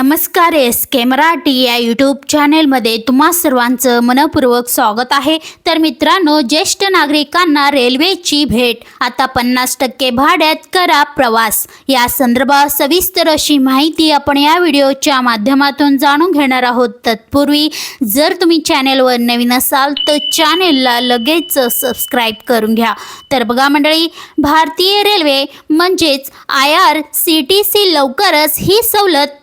नमस्कार एस के मराठी या यूट्यूब चॅनेलमध्ये तुम्हा सर्वांचं मनपूर्वक स्वागत आहे. तर मित्रांनो ज्येष्ठ नागरिकांना रेल्वेची भेट आता पन्नास टक्के भाड्यात करा प्रवास. या संदर्भात सविस्तर अशी माहिती आपण या व्हिडिओच्या माध्यमातून जाणून घेणार आहोत. तत्पूर्वी जर तुम्ही चॅनेलवर नवीन असाल तर चॅनेलला लगेच सबस्क्राईब करून घ्या. तर बघा मंडळी भारतीय रेल्वे म्हणजेच I R C T C लवकरच ही सवलत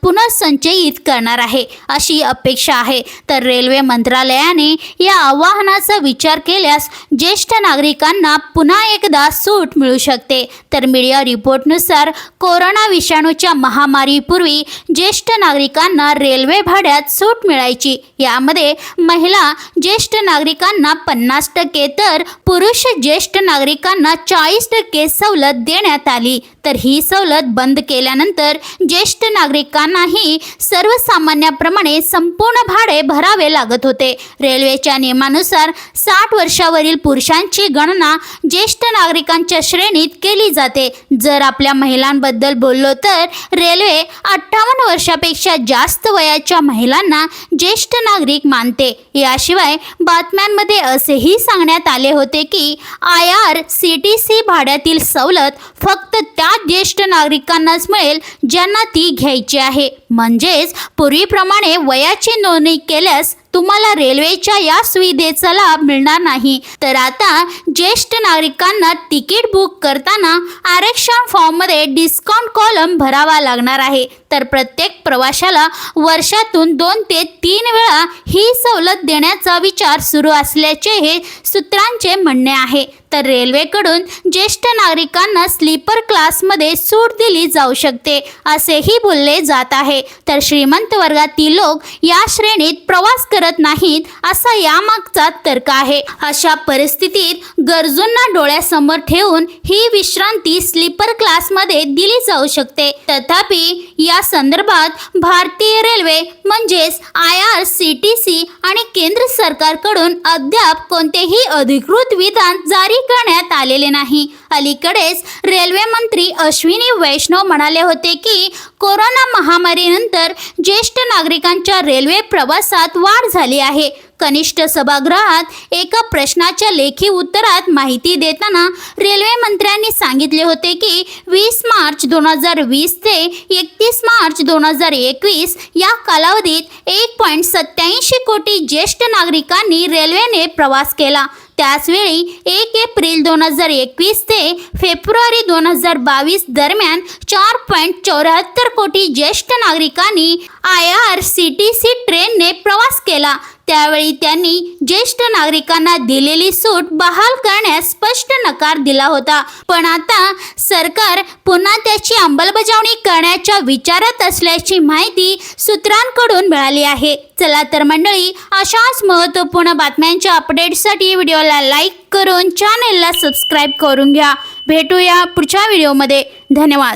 संचयित करणार आहे. अशी अपेक्षा आहे. तर रेल्वे मंत्रालयाने या आवाहनाचा विचार केल्यास ज्येष्ठ नागरिकांना पुन्हा एकदा सूट मिळू शकते. तर मीडिया रिपोर्टनुसार कोरोना विषाणूच्या महामारीपूर्वी ज्येष्ठ नागरिकांना रेल्वे भाड्यात सूट मिळायची. यामध्ये महिला ज्येष्ठ नागरिकांना पन्नास टक्के तर पुरुष ज्येष्ठ नागरिकांना चाळीस टक्के सवलत देण्यात आली. तर ही सवलत बंद केल्यानंतर ज्येष्ठ नागरिकांनाही सर्वसामान्याप्रमाणे संपूर्ण भाडे भरावे लागत होते. रेल्वेच्या नियमानुसार साठ वर्षावरील पुरुषांची गणना ज्येष्ठ नागरिकांच्या श्रेणीत केली जाते. जर आपल्या महिलांबद्दल बोललो तर रेल्वे अठ्ठावन्न वर्षापेक्षा जास्त वयाच्या महिलांना ज्येष्ठ नागरिक मानते. याशिवाय बातम्यांमध्ये असेही सांगण्यात आले होते की I R C T C भाड्यातील सवलत फक्त त्या ज्येष्ठ नागरिकांनाच मिळेल ज्यांना ती घ्यायची आहे. म्हणजेच पूर्वीप्रमाणे वयाची नोंदणी केल्यास तुम्हाला रेल्वेच्या या सुविधेचा लाभ मिळणार नाही. तर आता ज्येष्ठ नागरिकांना तिकीट बुक करताना आरक्षण फॉर्ममध्ये डिस्काउंट कॉलम भरावा लागणार आहे. तर प्रत्येक प्रवाशाला वर्षातून दोन ते तीन वेळा ही सवलत देण्याचा विचार सुरू असल्याचे हे सूत्रांचे म्हणणे आहे. तर रेल्वेकडून ज्येष्ठ नागरिकांना स्लीपर क्लासमध्ये सूट दिली जाऊ शकते असेही बोलले जात आहे. तर श्रीमंत वर्गातील लोक या श्रेणीत प्रवास करत नाहीत असा यामागचा तर्क आहे. अशा परिस्थितीत गरजूंना डोळ्यासमोर ठेवून ही विश्रांती स्लीपर क्लासमध्ये दिली जाऊ शकते. तथापि या संदर्भात भारतीय रेल्वे म्हणजेच I R C T C आणि केंद्र सरकारकडून अद्याप कोणतेही अधिकृत विधान जारी करण्यात आलेले नाही. अलीकडेच रेल्वे मंत्री अश्विनी वैष्णव म्हणाले होते की कोरोना महामारीनंतर ज्येष्ठ नागरिकांच्या रेल्वे प्रवासात वाढ झाली आहे. कनिष्ठ सभागृहात एका प्रश्नाच्या लेखी उत्तरात माहिती देताना रेल्वे मंत्र्यांनी सांगितले होते की वीस मार्च दोन हजार वीस ते एकतीस मार्च दोन हजार एकवीस या कालावधीत एक पॉईंट सत्याऐंशी कोटी ज्येष्ठ नागरिकांनी रेल्वेने प्रवास केला. त्याचवेळी एक एप्रिल दोन हजार एकवीस ते फेब्रुवारी दोन हजार बावीस दरम्यान चार पॉईंट चौऱ्याहत्तर कोटी ज्येष्ठ नागरिकांनी I R C T C ट्रेनने प्रवास केला. त्यावेळी त्यांनी ज्येष्ठ नागरिकांना दिलेली सूट बहाल करण्यास स्पष्ट नकार दिला होता. पण आता सरकार पुन्हा त्याची अंमलबजावणी करण्याच्या विचारात असल्याची माहिती सूत्रांकडून मिळाली आहे. चला तर मंडळी अशाच महत्त्वपूर्ण बातम्यांच्या अपडेट्ससाठी व्हिडिओला लाईक करून चॅनेलला सबस्क्राईब करून घ्या. भेटूया पुढच्या व्हिडिओमध्ये. धन्यवाद.